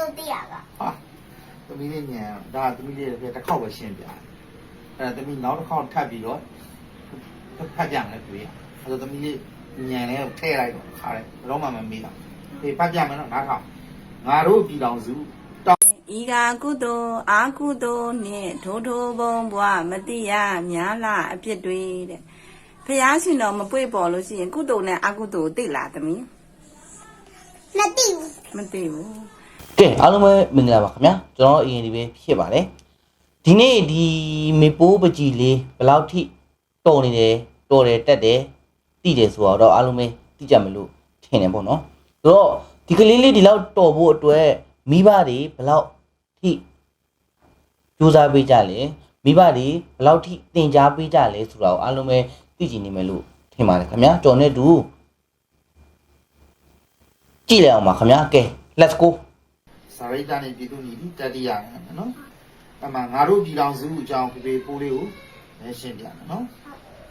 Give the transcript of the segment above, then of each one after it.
စိုးသိရကဟာသမီးလေးညံဒါသမီးလေးရဲ့တစ်ခေါက်ပဲရှင်းပြတယ်အဲ့ဒါသမီးနောက်တစ်ခေါက်ထပ်ပြီးတော့ဖတ်ပြမယ်တွေ့ရအဲ့ဒါသမီးလေးညံလေးကိုထည့်လိုက်တော့ခါတယ်ဘယ်တော့မှမမေးတော့ဒီဖတ်ပြမယ်နော်နားထောင်ငါတို့ပြည်တော်စုတောင်းဤကကုသိုလ်အာကုသိုလ်နှင့်ထိုးထိုးဘုံဘွားမတိရများလာအပြစ်တွေတဲ့ဖះရှင်တော်မပွေပေါ်လို့ရှိရင်ကုသိုလ်နဲ့အာကုသိုလ်သိလားသမီးမသိဘူးမသိဘူး ကဲအားလုံးပဲမင်္ဂလာပါခင်ဗျာကျွန်တော်အရင်ဒီပဲဖြစ်ပါတယ်ဒီနေ့ဒီမေပိုးပကြီးလေးဘယ်လောက်ထိတော်နေတယ်တော်တယ်တက်တယ်တိတယ်ဆိုတော့အားလုံးပဲသိကြမလို့ထင်တယ်ပေါ့နော်ဆိုတော့ဒီကလေးလေးဒီလောက်တော်ဖို့အတွက်မိဘတွေဘယ်လောက်ထိစူးစမ်းပေးကြလဲမိဘတွေဘယ်လောက်ထိသင်ကြားပေးကြလဲဆိုတော့အားလုံးပဲသိကြည့်နေမယ်လို့ထင်ပါတယ်ခင်ဗျာတော်နေတူကြည့်လိုက်အောင်ပါခင်ဗျာကဲ let's go စာရိတ္တနဲ့ပြည်သူညီတတိယရမယ်နော်အမှငါတို့ပြည်တော်စုအကြောင်းဖေဖေပိုးလေးကိုလည်းရှင်းပြမယ်နော်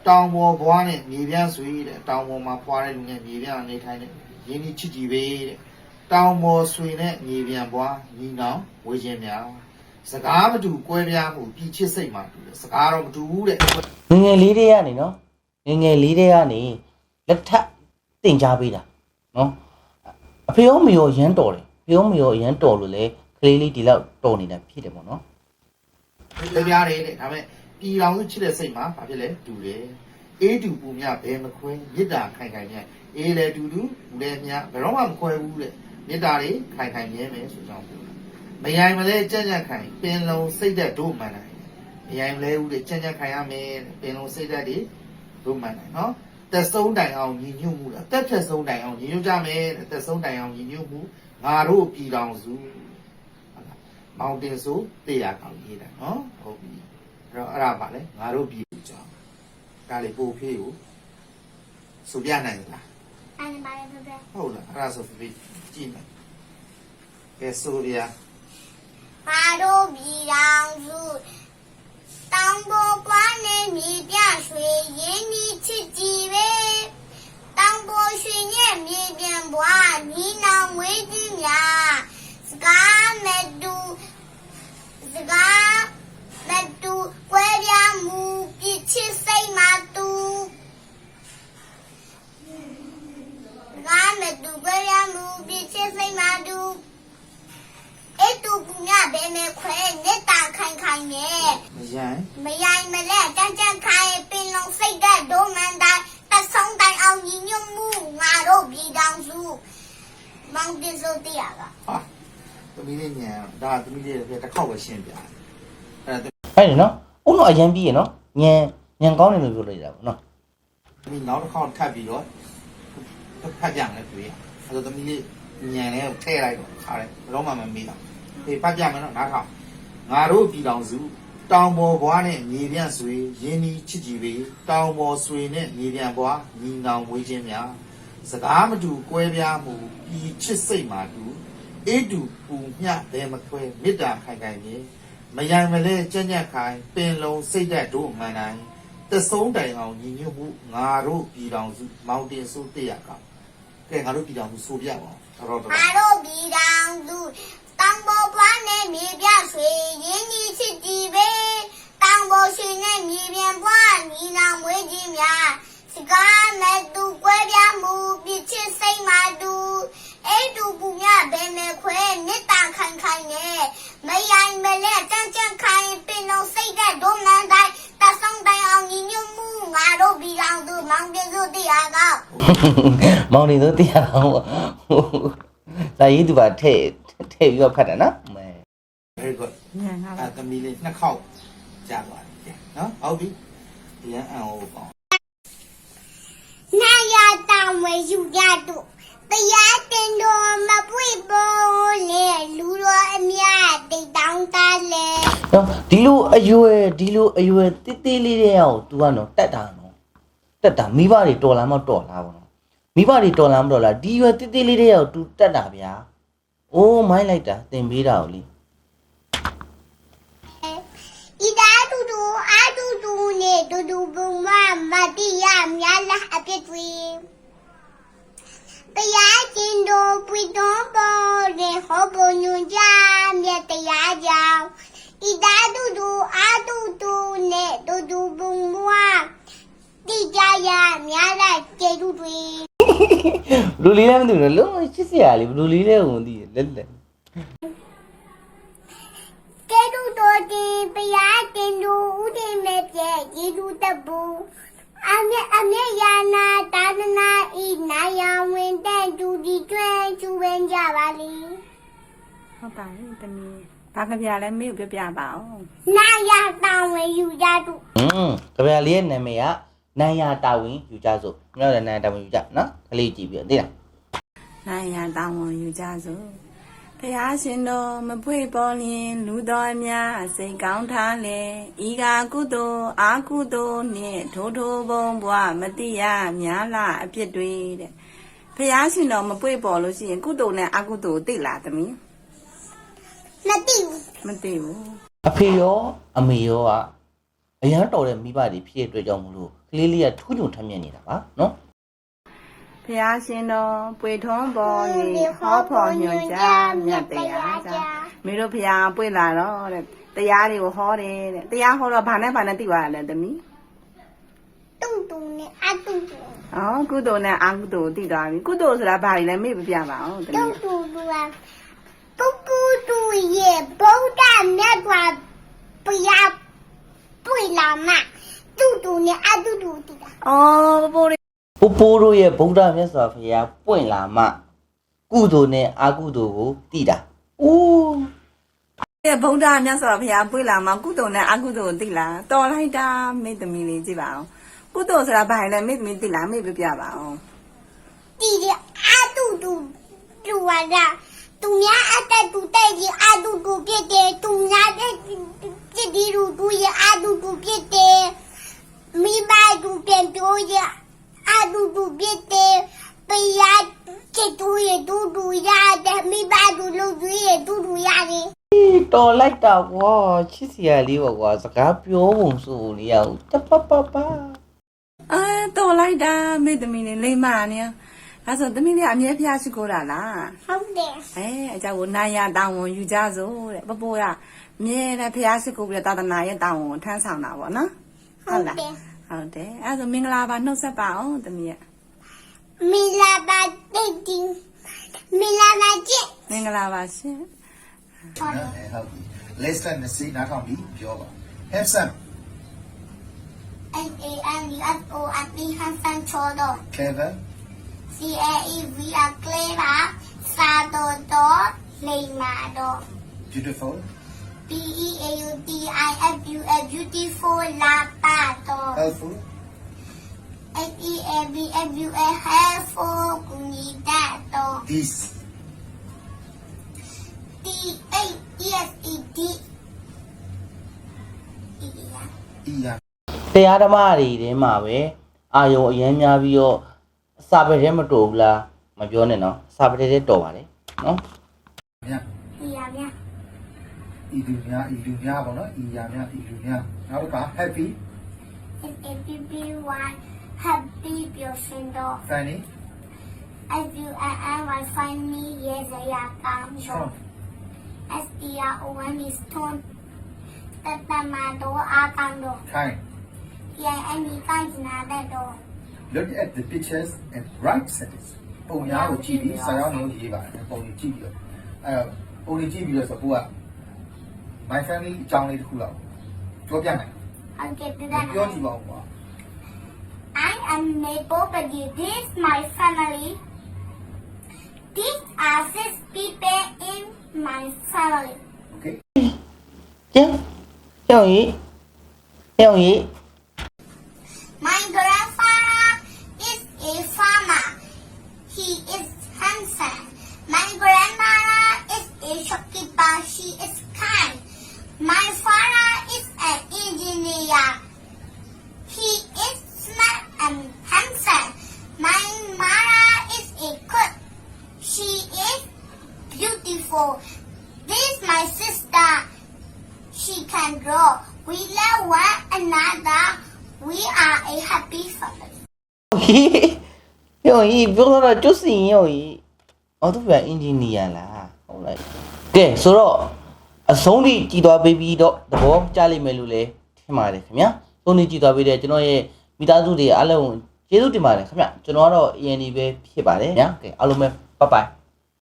တောင်ပေါ်ဘွားနဲ့မြေပြန့်ဆွေတဲ့တောင်ပေါ်မှာဖွာတဲ့လူနဲ့မြေပြန့်နေထိုင်တဲ့ရင်းနှီးချစ်ကြည်ပဲတဲ့တောင်ပေါ်ဆွေနဲ့မြေပြန့်ဘွားညီနောင်ဝေခြင်းများစကားမတူကွဲပြားမှုပြည်ချစ်စိတ်မှတူတယ်စကားတော့မတူဘူးတဲ့ငယ်ငယ်လေးတွေကနေနော်ငယ်ငယ်လေးတွေကနေလက်ထပ်တင် जा ပေးတာနော်အဖေရောမေရောရမ်းတော်တယ် ဖေရောမေရောရမ်းတော်လို့လေကလေးလေးဒီလောက်တော်နေတာဖြစ်တယ်ပေါ့နော်ပြပြတယ်တဲ့ဒါပေမဲ့ပြည်တော်စုချစ်တဲ့စိတ်မှာဘာဖြစ်လဲတူတယ်အေးတူပူမြဘယ်မခွဲမေတ္တာခိုင်ခိုင်မြတ်အေးလေတူတူဘူးလေမြတ်ဘယ်တော့မှမခွဲဘူးတဲ့မေတ္တာတွေခိုင်ခိုင်မြဲမယ်ဆိုကြောင်းပြောတာမယိုင်မလဲကြက်ကြက်ခိုင်ပင်လုံးစိတ်သက်တို့မှန်တယ်မယိုင်မလဲဘူးတဲ့ကြက်ကြက်ခိုင်ရမယ်တဲ့ပင်လုံးစိတ်သက်တွေတို့မှန်တယ်နော် သက်ဆုံးတိုင်အောင်ညီညွတ်မှုအသက်ဖြတ်ဆုံးတိုင်အောင်ညီညွတ်ကြမယ်တဲ့သက်ဆုံးတိုင်အောင်ညီညွတ်မှုငါတို့ပြည်တော်စုမောင်တင်ဆိုတရားကောင်းရေးတာနော်ဟုတ်ပြီအဲ့တော့အဲ့ဒါပါလေငါတို့ပြည်သူကြောင့်ဒါလေးပို့ဖေးကိုဆိုပြနိုင်လားအဲ့ဒါပါလေဖေဖေဟုတ်လားအဲ့ဒါဆိုဖေးကြည့်မယ်ကဲဆိုပြငါတို့ပြည်တော်စု တောင်ပေါ်ကွာနေမြေပြရွှေရင်းနီးချစ်ကြည်ပဲတောင်ပေါ်ရွှေနဲ့မြေပြန်ဘွားညီနောင်ဝေးကြီးများစကားမတူစကား မောင်တင်စိုးတရားကဟာသမီးလေးညံဒါသမီးလေးရဲ့တစ်ခေါက်ပဲရှင်းပြတယ်အဲ့ဒါအဲ့ဒီနော်ဦးတော့အရင်ပြီးရနော်ညံညံကောင်းတယ်လို့ပြောလိုက်တာပေါ့နော်သမီးနောက်တစ်ခေါက်ထပ်ပြီးတော့ဖတ်ပြမယ်တွေ့ရအဲ့ဒါသမီးလေးညံလေးကိုထည့်လိုက်တော့ခါတယ်ဘယ်တော့မှမမေးတော့ဒီဖတ်ပြမယ်နော်နားထောင်ငါတို့ပြည်တော်စုတောင်ပေါ်ဘွားနဲ့မြေပြန့်ဆွေရင်းနီးချစ်ကြည်ပေတောင်ပေါ်ဆွေနဲ့မြေပြန့်ဘွားညီနောင်ဝေးခြင်းများ စကားမတူကွဲပြားမှုဤချစ်စိတ်မှာတူအေးတူပူမျှဘယ်မခွဲမေတ္တာခိုင်ခိုင်ကြီးမယံမလဲကြက်ကြက်ခိုင်ပင်လုံးစိတ်သက်တို့အမှန်တိုင်းတဆုံးတိုင်အောင်ညီညွတ်မှုငါတို့ပြည်တော်စုမောင်တင်စုတရားကောင်ကဲငါတို့ပြည်တော်စုဆိုပြပါဦးတော်တော်ငါတို့ပြည်တော်စုတောင်ပေါ်ပွားနဲ့မြေပြဆွေရင်းနီးချစ်ကြည်ပဲ တူပူမြဘယ်မဲ့ခွဲနှစ်တာခိုင်ခိုင်နဲ့မယိုင်မလဲတန်းချမ်းခိုင်ပင်လုံးစိတ်တဲ့ဒုံနန်တိုင်းတဆုံတိုင်အောင်ညီညွတ်မှုငါတို့ပြည်တော်စုမောင်ပြစုတရားကမောင်နေတော့တရားအောင်ပေါ့ဇာရေးသူပါထဲ့ထဲ့ပြီးတော့ဖတ်တာနော်မဲ very good ညံဟာအဲသမီးလေးနှစ်ခေါက်ကြာသွားတယ်နော်ဟုတ်ပြီဒီအန်ဟိုပေါ့နာရတောင်ဝဲယူရတို့ တရားတင်တော်မပွေပေါ်လေလူတော်အမြတ်တိတ်တောင်းတလဲနော်ဒီလိုအရွယ်ဒီလိုအရွယ်တိတိလေးတဲ့အောင် तू ကနော်တက်တာနော်တက်တာမိဘတွေတော်လာမတော်လားပေါ့နော်မိဘတွေတော်လာမတော်လားဒီရွယ်တိတိလေးတဲ့အောင် तू တက်တာဗျာအိုးမိုင်းလိုက်တာသင်ပေးတာကိုလေဤတာတူတူအာတူတူနဲ့တူတူဘုံမ မိတုံးပေါ်လေဟောပုံညွန်ကြမြတ်တရားကြောင့်ဤသာတုတုအာတုတုနဲ့တူတူပုံမွားတိကြရများလိုက်ကျေတုတွေဘလူလီလည်းမသိဘူးလုံးချစ်စရာလေးဘလူလီလည်းဝင်သိလက်လက်ကျေတုတော်ဒီပရာတင်သူဥဒိမဲ့ပြဲကျေတုတဘူအမေအမေယာနာတာသနာဤနာယဝင်တဲ့သူဒီကျွဲ ပါလိဟုတ်ပါပြီတမီးဘာကြပြလဲမေ့ကိုပြောပြပါအောင်နာယတောင်းဝင်ယူကြတူอืมကြပြလေးရဲ့နာမည်ကနိုင်ယာတာဝင်ယူကြစို့မြောက်တဲ့နိုင်ယာတာဝင်ယူကြနော်ကလေးကြည့်ပြီးတော့သိလားနိုင်ရတောင်းဝန်ယူကြစို့ဖះရှင်တော်မပွေပေါ်လျင်လူတော်အများစိတ်ကောင်းထားလေဤကကုသိုလ်အာကုသိုလ်နှင့်ထိုးထိုးဘုံဘွားမတိရများလာအပြစ်တွေတဲ့ ဖះရှင်တော်မပွေပေါ်လို့ရှိရင်ကုသိုလ်နဲ့အာကုသိုလ်သိလားသမီးမသိဘူးမသိဘူးအဖေရောအမေရောကအရန်တော်တဲ့မိဘတွေဖြစ်တဲ့အတွက်ကြောင့်မလို့ကလေးလေးကထူးချွန်ထမ်းမြက်နေတာပါနော်ဖះရှင်တော်ပွေထုံးပေါ်၍ဟောဖော်ညွှန်ကြားမြတ်တရားကြောင့်မင်းတို့ဖះပွေလာတော့တဲ့တရားတွေကိုဟောတယ်တဲ့တရားဟောတော့ဘာနဲ့ဘာနဲ့သိသွားရလဲသမီး တုံတုံနဲ့အတုံတုံ။အော်ကုသိုလ်နဲ့အကုသိုလ်သိသွားပြီ။ကုသိုလ်ဆိုတာဘာလဲမေ့မပြပါအောင်တတုံမီးတုံတူကပုဂ္ဂိုလ်တူရဲ့ဗုဒ္ဓမြတ်စွာဘုရားပွေလာမတူတူနဲ့အတုတူတူတာ။အော်ပိုးလေးပိုးပိုးတို့ရဲ့ဗုဒ္ဓမြတ်စွာဘုရားပွင့်လာမှကုသိုလ်နဲ့အကုသိုလ်ကိုသိတာ။အိုးရဲ့ဗုဒ္ဓမြတ်စွာဘုရားပွေလာမှာကုသိုလ်နဲ့အကုသိုလ်သိလား။တော်လိုက်တာမေ့သမီးလေးကြည့်ပါအောင်။ ကုသိုလ်ဆိုတာဘာလဲမေ့သမီးသိလားမေ့ပြပြပါအောင်တီးတဲ့အတူတူတူဝါဒသူများအတက်တူတဲ့ကြီးအတူတူပြစ်တယ်သူများတဲ့ပြစ်ဒီလူတူရဲ့အတူတူပြစ်တယ်မိဘတူပြန်ပြောရဲ့အတူတူပြစ်တယ်ပရချစ်တူရဲ့တူတူရတယ်မိဘတူလို့တူရဲ့တူတူရတယ်တော်လိုက်တာကွာချစ်စရာလေးပါကွာစကားပြောပုံဆိုပုံလေးရအောင်တပပပ။အဲ တော်လိုက်တာမေ့သမီးလေးလိမ့်မနေ။ဒါဆိုသမီးလေးအမြဲဖျားရှိခိုးတာလားဟုတ်တယ်။အဲအကြောင်းကိုနိုင်ရတောင်းဝန်ယူကြစို့တဲ့ပပိုးရမြဲတဲ့ဖျားရှိခိုးပြီးတော့သာသနာရဲ့တောင်းဝန်ထမ်းဆောင်တာပေါ့နော်။ဟုတ်တယ်ဟုတ်တယ်အဲဒါဆိုမင်္ဂလာပါနှုတ်ဆက်ပါအောင်တမီးရမီလာပါတိတ်တင်မီလာပါချစ်မင်္ဂလာပါရှင်ဟုတ်တယ်ဟုတ်ပြီ lesson နဲ့စိတ်နားထောင်ပြီးပြောပါ handsome N A N U S O N E clever. C A E V A Clever Sado Do Leima Do beautiful. B E A U T I F U A Beautiful La Do helpful. H E A B F U A Helpful Kunida Do this. T A E S E D Yeah. iya တရားဓမ္မတွေထဲမှာပဲအာယုံအရင်များပြီးတော့စာပေထဲမတော်ဘူးလားမပြောနဲ့နော်စာပေထဲတော်ပါတယ်နော်မြတ် Yeah, yeah. ဤလူများဤလူများပေါ့နော်ဤရာများဤလူများနောက်တစ်ခါ happy F A B B Y Happy Beautiful funny F U N N Y Find Me Yes I am strong S T R O N is Tone တတမတော်အာကန်တော် kind ရန်အမိကိုင်းနာတဲ့တော် look at the pictures and write sentence ပုံများကိုကြည့်ပြီးစာရောက်နေကိုရေးပါတယ်ပုံကြီးကြည့်ပြီးတော့အဲပုံကြီးကြည့်ပြီးတော့ဆိုကိုက my family အကြောင်းလေးတစ်ခုလောက်ပြောပြနိုင် ဟုတ်ကဲ့ပြ ပြော တာ ကြည့်ပါဦးကွာ I am Maple Peggy this my family These are six people in my family okay ကျင်းကျုံကြီးကျုံကြီး is a shopkeeper. She is kind. My father is an engineer. He is smart and handsome. My mother is a cook. She is beautiful. This is my sister. She can draw. We love one another. We are a happy family. ကျုံကြီးပြောတော့ကျွတ်စင်ရောကြီးအော်သူကအင်ဂျင်နီယာလား ဟုတ်လားကဲဆိုတော့အဆုံးထိကြည်သွားပေးပြီးတော့သဘောကျလိမ့်မယ်လို့လည်းထင်ပါတယ်ခင်ဗျာဆုံးထိကြည်သွားပေးတဲ့ကျွန်တော်ရဲ့မိသားစုတွေအားလုံးကျေးဇူးတင်ပါတယ်ခင်ဗျကျွန်တော်ကတော့ END ပဲဖြစ်ပါတယ်ညာကဲအားလုံးပဲဘိုင်ဘိုင်